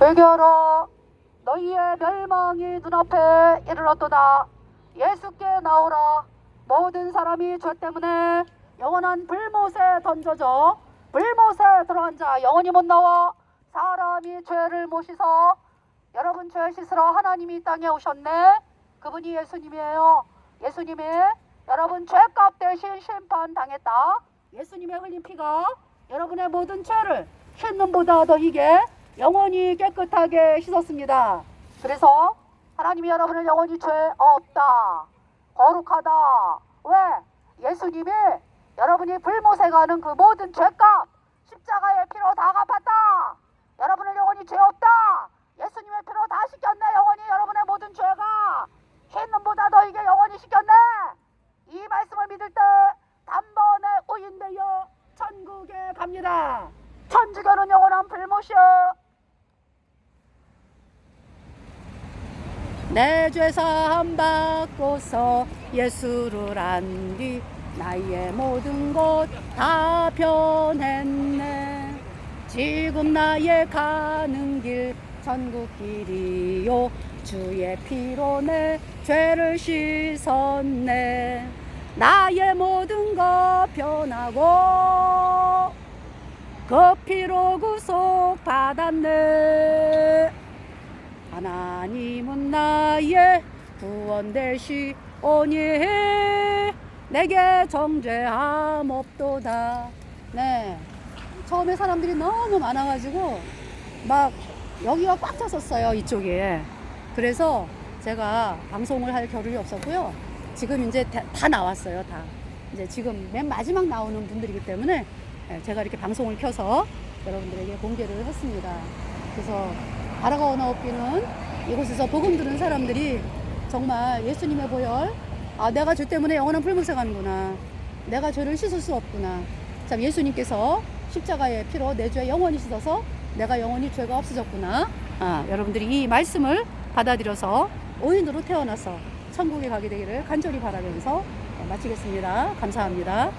회개하라 너희의 멸망이 눈앞에 이르렀도다. 예수께 나오라. 모든 사람이 죄 때문에 영원한 불못에 던져져 불못에 들어간 자 영원히 못 나와 사람이 죄를 못 씻어 여러분 죄 씻으러 하나님이 이 땅에 오셨네. 그분이 예수님이에요. 예수님이 여러분 죄값 대신 심판 당했다. 예수님의 흘린 피가 여러분의 모든 죄를 씻는 보다 더 이게 영원히 깨끗하게 씻었습니다. 그래서 하나님이 여러분을 영원히 죄 없다, 거룩하다. 왜? 예수님이 여러분이 가는 그 모든 죄값 십자가의 피로 다 갚았다. 여러분을 영원히 죄 없다. 예수님의 피로 다 씻겼네. 영원히 여러분의 모든 죄가 씻는보다 더 이게 영원히 씻겼네. 이 말씀을 믿을 때 단번에 오인되어 천국에 갑니다. 천주교는 영원한 불못이요. 내 죄 사함 받고서 예수를 안 뒤 나의 모든 것 다 변했네. 지금 나의 가는 길 천국 길이요. 주의 피로 내 죄를 씻었네. 나의 모든 것 변하고 그 피로 구속 받았네 하나님은 나의 구원 되시오니 내게 정죄함 없도다. 네. 처음에 사람들이 너무 많아가지고 막 여기가 꽉 찼었어요 이쪽에. 그래서 제가 방송을 할 겨를이 없었고요. 지금 이제 다, 다 나왔어요 다. 이제 지금 맨 마지막 나오는 분들이기 때문에 예, 제가 이렇게 방송을 켜서 여러분들에게 공개를 했습니다 그래서 바라가 언어업기는 이곳에서 복음 들은 사람들이 정말 예수님의 보혈 아 내가 죄 때문에 영원한 불못에 가는구나. 내가 죄를 씻을 수 없구나. 참 예수님께서 십자가의 피로 내 죄 영원히 씻어서 내가 영원히 죄가 없어졌구나. 아 여러분들이 이 말씀을 받아들여서 오인으로 태어나서 천국에 가게 되기를 간절히 바라면서 마치겠습니다. 감사합니다